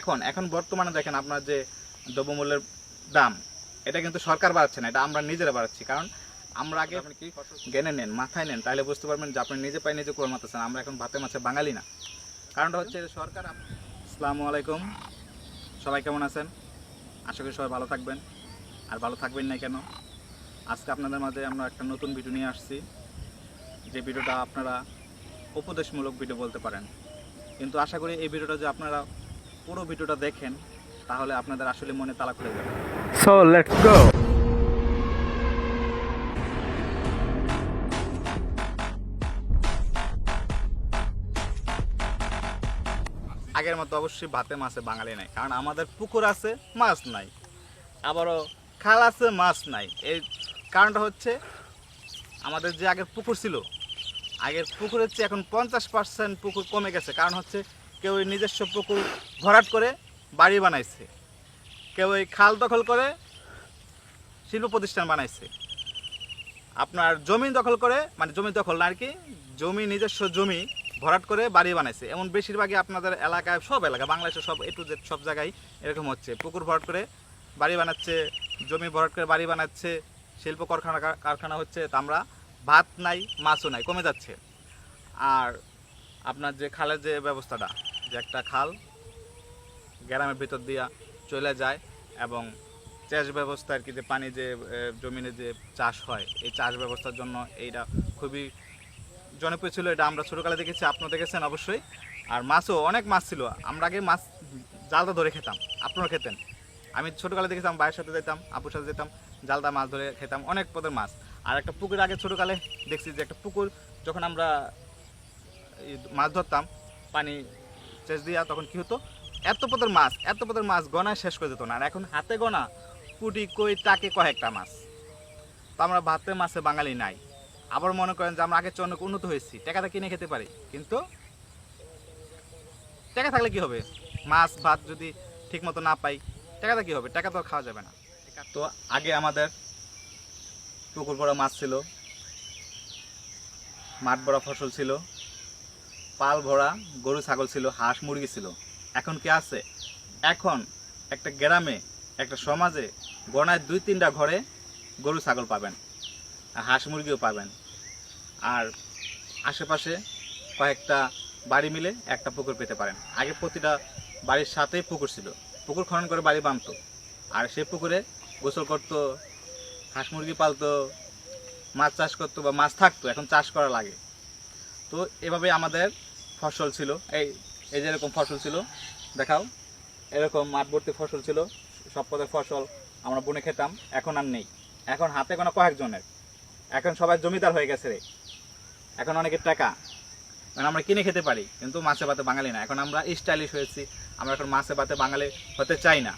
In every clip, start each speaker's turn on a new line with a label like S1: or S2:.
S1: এখন এখন বর্তমানে দেখেন আপনার যে দ্রব্যমূল্যের দাম এটা কিন্তু সরকার বাড়াচ্ছে না এটা আমরা নিজেরা বাড়াচ্ছি। কারণ আমরা আগে আপনি কি জ্ঞানে নেন মাথায় নেন তাহলে বুঝতে পারবেন যে আপনি নিজে পাই নিজে করে মাতাছেন আমরা এখন ভাতে মাছে বাঙালি না। কারণটা হচ্ছে সরকার আসসালামু আলাইকুম। সবাই কেমন আছেন? আশা করি সবাই ভালো থাকবেন। আর ভালো থাকবেন না কেন? আজকে আপনাদের মাঝে আমরা একটা নতুন ভিডিও নিয়ে আসছি যে ভিডিওটা আপনারা উপদেশমূলক ভিডিও বলতে পারেন। কিন্তু আশা করি এই ভিডিওটা যে আপনারা পুরো ভিডিওটা দেখেন তাহলে আপনাদের আসলে মনে তালা খুলে যাবে।
S2: So let's go.
S1: আগের মতো অবশ্যই ভাতে মাছে বাঙালি নাই কারণ আমাদের পুকুর আছে মাছ নাই। আবারও খাল আছে মাছ নাই। এই কারণটা হচ্ছে আমাদের যে আগের পুকুর ছিল আগের পুকুরের চেয়ে এখন পঞ্চাশ পার্সেন্ট পুকুর কমে গেছে। কারণ হচ্ছে কেউ নিজস্ব পুকুর ভরাট করে বাড়ি বানাইছে। কেউ ওই খাল দখল করে শিল্প প্রতিষ্ঠান বানাইছে। আপনার জমি দখল করে মানে জমি দখল না আর কি, জমি নিজস্ব জমি ভরাট করে বাড়ি বানাইছে। এমন বেশিরভাগই আপনাদের এলাকায়, সব এলাকা বাংলাদেশের সব এ যে সব জায়গায় এরকম হচ্ছে। পুকুর ভরাট করে বাড়ি বানাচ্ছে, জমি ভরাট করে বাড়ি বানাচ্ছে, শিল্প কারখানা কারখানা হচ্ছে, তা আমরা ভাত নাই, মাছও নাই, কমে যাচ্ছে। আর আপনার যে খালের যে ব্যবস্থাটা যে একটা খাল গ্রামের ভিতর দিয়া চলে যায় এবং চাষ ব্যবস্থা আর কি যে পানি যে জমিনে যে চাষ হয়, এই চাষ ব্যবস্থার জন্য এইটা খুবই জনপ্রিয় ছিল। এটা আমরা ছোটোকালে দেখেছি, আপনারা দেখেছেন অবশ্যই। আর মাছও অনেক মাছ ছিল। আমরা আগে মাছ জালটা ধরে খেতাম। আপনারা খেতেন। আমি ছোটোকালে দেখেছিলাম, ভাইয়ের সাথে যেতাম, আপুর সাথে যেতাম জালদা মাছ ধরে খেতাম, অনেক পদের মাছ। আর একটা পুকুর আগে ছোটোকালে দেখছি যে একটা পুকুর যখন আমরা মাছ ধরতাম, পানি চেষ দিয়া তখন কি হতো? এত পদের মাছ, এত পদের মাছ গনায় শেষ করে যেত না। আর এখন হাতে গোনা, কুটি, কই, টাকে কয়েকটা মাছ। তো আমরা ভাতে মাছে বাঙালি নাই। আবার মনে করেন যে আমরা আগের চেয়ে উন্নত হয়েছি। টাকাটা কিনে খেতে পারি। কিন্তু টাকা থাকলে কি হবে? মাছ, ভাত যদি ঠিক মতো না পাই, টাকাটা কি হবে? টাকা তো খাওয়া যাবে না। তো আগে আমাদের পুকুর ভরা মাছ ছিল। মাঠ ভরা ফসল ছিল। পাল ভরা গরু, ছাগল ছিল, হাঁস, মুরগি ছিল। এখন কি আছে? এখন একটা গ্রামে, একটা সমাজে গণায় দুই তিনটা ঘরে গরু, ছাগল পাবেন হাঁস, মুরগিও পাবেন। আর আশেপাশে কয়েকটা বাড়ি মিলে একটা পুকুর পেতে পারেন। আগে প্রতিটা বাড়ির সাথেই পুকুর ছিল। পুকুর খনন করে বাড়ি বানতো আর সেই পুকুরে গোসল করতো, হাঁস, মুরগি পালতো, মাছ চাষ করতো বা মাছ থাকতো। এখন চাষ করা লাগে। তো এভাবে আমাদের ফসল ছিল। এই এই যে এরকম ফসল ছিল, দেখাও। এরকম মাঠবর্তী ফসল ছিল, সব পদের ফসল আমরা বনে খেতাম, এখন আর নেই। এখন হাতে কোনো কয়েকজনের। এখন সবাই জমিদার হয়ে গেছে রে। এখন অনেকের টাকা। মানে আমরা কিনে খেতে পারি, কিন্তু মাছে ভাতে বাঙালি না। এখন আমরা স্টাইলিশ হয়েছি, আমরা এখন মাছে ভাতে বাঙালি হতে চাই না।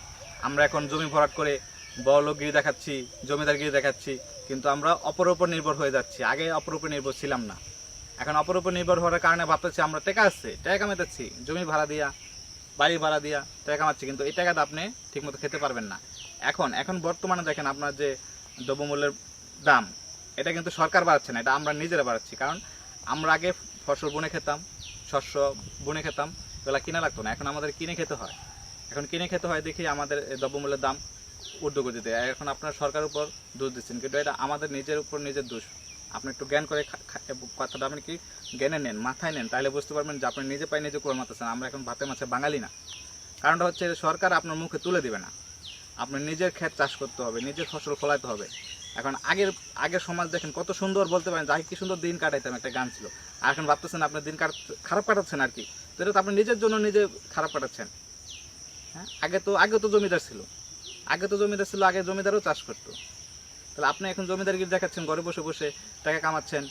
S1: আমরা এখন জমি ভরাট করে বড় বড়লোকগিরি দেখাচ্ছি, জমিদারগিরি দেখাচ্ছি, কিন্তু আমরা অপর উপর নির্ভর হয়ে যাচ্ছি। আগে অপর উপর নির্ভর ছিলাম না। এখন অপর উপর নির্ভর হওয়ার কারণে ভাবতেছি আমরা টাকা আসছে টাকা কামাতেছি জমি ভাড়া দিয়া, বাড়ি ভাড়া দিয়া টাকা কামাচ্ছি, কিন্তু এই টাকাটা আপনি ঠিকমতো খেতে পারবেন না। এখন এখন বর্তমানে দেখেন আপনার যে দ্রব্যমূল্যের দাম, এটা কিন্তু সরকার বাড়াচ্ছে না, এটা আমরা নিজেরা বাড়াচ্ছি। কারণ আমরা আগে ফসল বুনে খেতাম, শস্য বুনে খেতাম, এগুলো কিনা লাগতো না, এখন আমাদের কিনে খেতে হয়। এখন কিনে খেতে হয় দেখি আমাদের দ্রব্যমূল্যের দাম ঊর্ধ্বগতিতে, এখন আপনার সরকারের উপর দোষ দিচ্ছেন, কিন্তু এটা আমাদের নিজের উপর নিজের দোষ। আপনি একটু জ্ঞান করে কথাটা আপনি কি জ্ঞানে নেন, মাথায় নেন, তাহলে বুঝতে পারবেন যে আপনি নিজে পাই নিজে করে মাতাছেন আমরা এখন ভাতে মাছে বাঙালি না। কারণটা হচ্ছে সরকার আপনার মুখে তুলে দিবে না। আপনার নিজের ক্ষেত চাষ করতে হবে, নিজের ফসল ফলাইতে হবে। এখন আগের আগের সমাজ দেখেন কত সুন্দর বলতে পারেন যাই কি সুন্দর দিন কাটাইতাম? একটা গান ছিল। আর এখন ভাবতেছেন আপনি দিন কাট, খারাপ কাটাচ্ছেন আর কি। তো এটা তো আপনি নিজের জন্য নিজে খারাপ কাটাচ্ছেন। হ্যাঁ? আগে তো আগে তো জমিদার ছিল। আগে তো জমিদার ছিল, আগে জমিদারও চাষ করতো। তাহলে আপনি এখন জমিদারগিরি দেখাচ্ছেন ঘরে বসে বসে টাকা কামাচ্ছেন।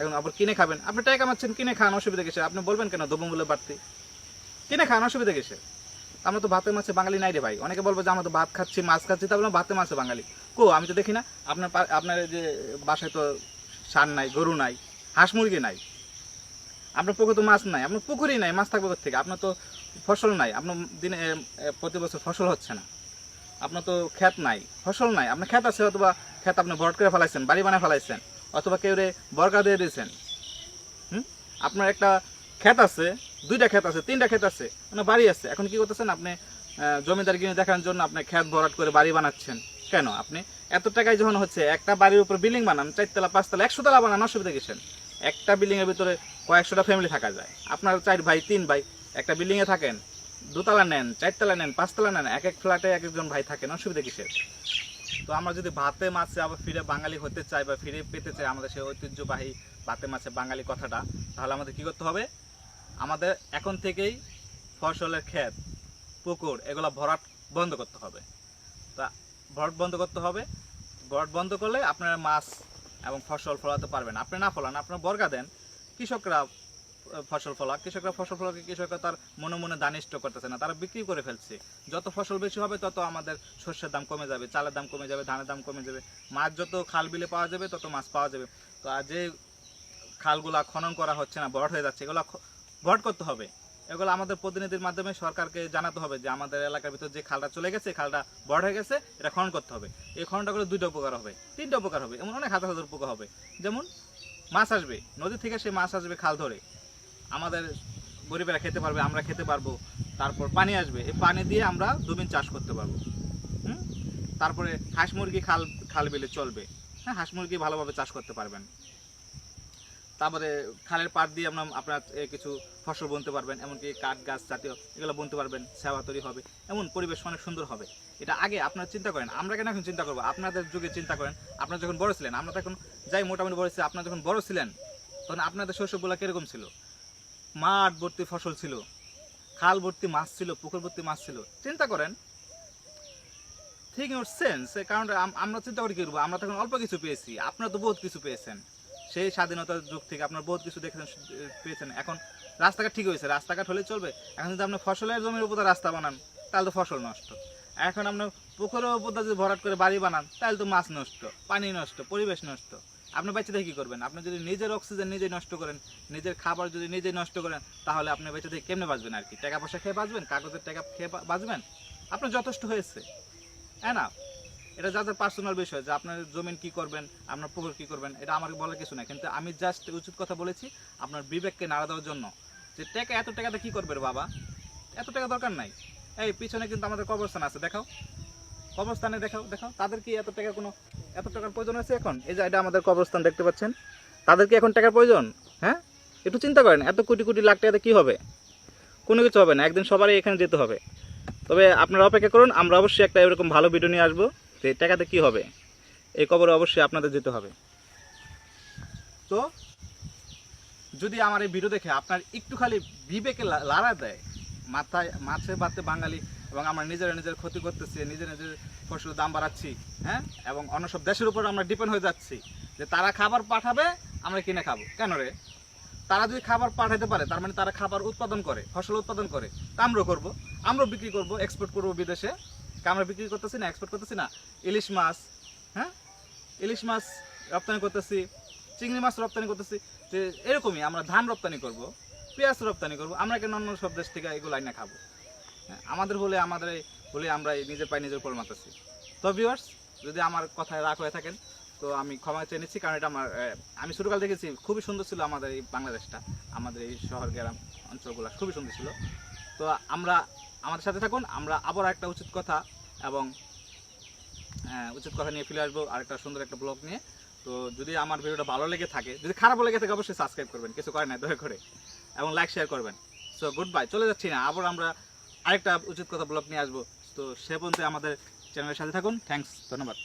S1: এখন আবার কিনে খাবেন। আপনি টাকা কামাচ্ছেন, কিনে খান, অসুবিধা কিসে আপনি বলবেন কেন দ্রব্যমূল্য বাড়তি? কিনে খান, অসুবিধা কিসে আমরা তো ভাতে মাছে বাঙালি নাই রে ভাই। অনেকে বলব যে আমরা তো ভাত খাচ্ছি, মাছ খাচ্ছি, তাহলে ভাতে মাছে বাঙালি। কো, আমি তো দেখি না, আপনার আপনার যে বাসায় তো সার নাই, গরু নাই, হাঁস মুরগি নাই। আপনার পুকুরে তো মাছ নাই, আপনার পুকুরই নাই, মাছ থাকবে থেকে আপনার তো ফসল নাই, আপনার দিনে প্রতি বছর ফসল হচ্ছে না। আপনার তো ক্ষেত নাই, ফসল নাই। আপনার ক্ষেত আছে অথবা ক্ষেত আপনি ভরট করে ফেলাইছেন, বাড়ি বানায় ফেলাইছেন, অথবা কেউ রে বরকা দিয়ে দিয়েছেন। হুম? আপনার একটা ক্ষেত আছে, দুইটা ক্ষেত আছে, তিনটা ক্ষেত আছে মানে বাড়ি আছে। এখন কি করতেছেন আপনি জমিদার কিনে দেখানোর জন্য আপনি ক্ষেত ভরাট করে বাড়ি বানাচ্ছেন। কেন? আপনি এত টাকায় যখন হচ্ছে একটা বাড়ির উপর বিল্ডিং বানান, চারতলা, পাঁচতলা একশো তলা বানান, অসুবিধা কিসেন একটা বিল্ডিংয়ের ভিতরে কয়েকশোটা ফ্যামিলি থাকা যায়। আপনার চার ভাই, তিন ভাই একটা বিল্ডিংয়ে থাকেন দোতলা নেন, চারতলা নেন, পাঁচতলা নেন, এক এক ফ্ল্যাটে এক একজন ভাই থাকেন, অসুবিধা কিসের? তো আমরা যদি ভাতে মাছে আবার ফিরে বাঙালি হতে চাই বা ফিরে পেতে চাই আমাদের সেই ঐতিহ্যবাহী ভাতে মাছে বাঙালি কথাটা, তাহলে আমাদের কি করতে হবে? আমাদের এখন থেকেই ফসলের ক্ষেত, পুকুর, এগুলো ভরাট বন্ধ করতে হবে। তা ভরাট বন্ধ করতে হবে। ভরাট বন্ধ করলে আপনারা মাছ এবং ফসল ফলাতে পারবেন। আপনি না ফলান, আপনার বর্গা দেন। কৃষকরা ফসল ফলা কৃষকরা ফসল ফলাকে, কৃষকরা তার মনে মনে দানিষ্ঠ করতেছে না, তারা বিক্রি করে ফেলছে। যত ফসল বেশি হবে, তত আমাদের শস্যের দাম কমে যাবে, চালের দাম কমে যাবে, ধানের দাম কমে যাবে, মাছ যত খাল বিলে পাওয়া যাবে, তত মাছ পাওয়া যাবে। তো আর যে খালগুলা খনন করা হচ্ছে না, বড় হয়ে যাচ্ছে, এগুলো ভরাট করতে হবে। এগুলো আমাদের প্রতিনিধির মাধ্যমে সরকারকে জানাতে হবে যে, আমাদের এলাকার ভিতর যে খালটা চলে গেছে খালটা বড় হয়ে গেছে, এটা খনন করতে হবে। এই খননটা করে দুইটা উপকার হবে, তিনটা উপকার হবে, এমন অনেক হাজার হাজার উপকার হবে। যেমন মাছ আসবে, নদী থেকে সে মাছ আসবে খাল ধরে। আমাদের গরিবেরা খেতে পারবে, আমরা খেতে পারব। তারপর পানি আসবে, এই পানি দিয়ে আমরা দুদিন চাষ করতে পারব। হুম? তারপরে হাঁস মুরগি খাল খাল বিলে চলবে। হ্যাঁ হাঁস মুরগি ভালোভাবে চাষ করতে পারবেন। তারপরে খালের পাড় দিয়ে আপনার আপনার কিছু ফসল বুনতে পারবেন, এমনকি কাঠ, গাছ জাতীয় এগুলো বুনতে পারবেন, সেবা তৈরি হবে। এমন পরিবেশ অনেক সুন্দর হবে। এটা আগে আপনারা চিন্তা করেন, আমরা কেন এখন চিন্তা করব? আপনাদের যুগে চিন্তা করেন, আপনারা যখন বড় ছিলেন, আমরা তো এখন যাই মোটামুটি বড় ছিল আপনারা যখন বড় ছিলেন, তখন আপনাদের শস্যগুলো কীরকম ছিল? মাঠ ভর্তি ফসল ছিল, খাল ভর্তি মাছ ছিল, পুকুর ভর্তি মাছ ছিল। চিন্তা করেন, ঠিক ইউর সেন্স কারণ আম- আমরা চিন্তা করি করব? আমরা তখন অল্প কিছু পেয়েছি, আপনারা তো বহুত কিছু পেয়েছেন। সেই স্বাধীনতার যুগ থেকে আপনারা বহুত কিছু দেখেছেন পেয়েছেন। এখন রাস্তাঘাট ঠিক হয়েছে, রাস্তাঘাট হলে চলবে। এখন যদি আপনি ফসলের জমির উপর রাস্তা বানান, তাহলে তো ফসল নষ্ট। এখন আপনার পুকুরের উপর যদি ভরাট করে বাড়ি বানান, তাহলে তো মাছ নষ্ট, পানি নষ্ট, পরিবেশ নষ্ট। আপনি বেঁচে থেকে কী করবেন? আপনি যদি নিজের অক্সিজেন নিজে নষ্ট করেন, নিজের খাবার যদি নিজে নষ্ট করেন, তাহলে আপনি বেঁচে থেকে কেমনে বাঁচবেন আর কি? টাকা পয়সা খেয়ে বাঁচবেন? কাগজের টাকা খেয়ে বাঁচবেন? আপনার যথেষ্ট হয়েছে। হ্যাঁ না? এটা যাদের পার্সোনাল বিষয়, যে আপনার জমিন কি করবেন, আপনার পুকুর কি করবেন, এটা আমার বলার কিছু না কিন্তু আমি জাস্ট উচিত কথা বলেছি আপনার বিবেককে নাড়া দেওয়ার জন্য। যে টাকা, এত টাকাতে কি করবে বাবা? এত টাকা দরকার নাই। এই, পিছনে কিন্তু আমাদের কবরস্থান আছে, দেখাও। কবরস্থানে দেখাও দেখাও। তাদের কি এত টাকা কোনো এত টাকার প্রয়োজন আছে এখন? এই যে এটা আমাদের কবরস্থান দেখতে পাচ্ছেন। তাদের কি এখন টাকার প্রয়োজন? হ্যাঁ? একটু চিন্তা করেন, এত কোটি কোটি লাখ টাকাতে কি হবে? কোনো কিছু হবে না, একদিন সবারই এখানে যেতে হবে। তবে আপনারা অপেক্ষা করুন, আমরা অবশ্যই একটা এরকম ভালো ভিডিও নিয়ে আসব যে টাকাতে কি হবে। এই কবরে অবশ্যই আপনাদের যেতে হবে। তো, যদি আমার এই ভিডিও দেখে আপনার একটু খালি বিবেকে লাড়া দেয়, মাথায় মাছে বাতে বাঙালি এবং আমরা নিজেরা নিজের ক্ষতি করতেছি, নিজের নিজের ফসলের দাম বাড়াচ্ছি হ্যাঁ? এবং অন্য সব দেশের উপর আমরা ডিপেন্ড হয়ে যাচ্ছি যে তারা খাবার পাঠাবে, আমরা কিনে খাব। কেন রে? তারা যদি খাবার পাঠাতে পারে, তার মানে তারা খাবার উৎপাদন করে, ফসল উৎপাদন করে। তা আমরাও করব, আমরাও বিক্রি করব এক্সপোর্ট করব বিদেশে। আমরা বিক্রি করতেছি না এক্সপোর্ট করতেছি না? ইলিশ মাছ হ্যাঁ? ইলিশ মাছ রপ্তানি করতেছি, চিংড়ি মাছ রপ্তানি করতেছি, যে এরকমই আমরা ধান রপ্তানি করব, পেঁয়াজ রপ্তানি করব, আমরা কেন অন্য সব দেশ থেকে এগুলো আইনা খাব? আমাদের বলে আমাদের বলে আমরা নিজের পায়ে নিজের উপর মাতাছি তো ভিউয়ার্স যদি আমার কথায় রাগ হয়ে থাকেন তো আমি ক্ষমা চেয়ে নিচ্ছি কারণ এটা আমার আমি ছোটকাল দেখেছি খুবই সুন্দর ছিল আমাদের এই বাংলাদেশটা আমাদের এই শহর গ্রাম অঞ্চলগুলো খুবই সুন্দর ছিল। তো আমরা আমাদের সাথে থাকুন আমরা আবার একটা উচিত কথা এবং আহ, উচিত কথা নিয়ে ফিরে আসব আর একটা সুন্দর একটা ব্লগ নিয়ে। তো যদি আমার ভিডিওটা ভালো লেগে থাকে যদি খারাপ লেগে থাকে অবশ্যই সাবস্ক্রাইব করবেন কিছু করে না দয়া করে এবং লাইক শেয়ার করবেন। সো গুড বাই চলে যাচ্ছি না আবার আমরা আরেকটা উচিত কথা ব্লগ নিয়ে আসব। তো সে পর্যন্ত আমাদের চ্যানেলের সাথে থাকুন। থ্যাংকস ধন্যবাদ।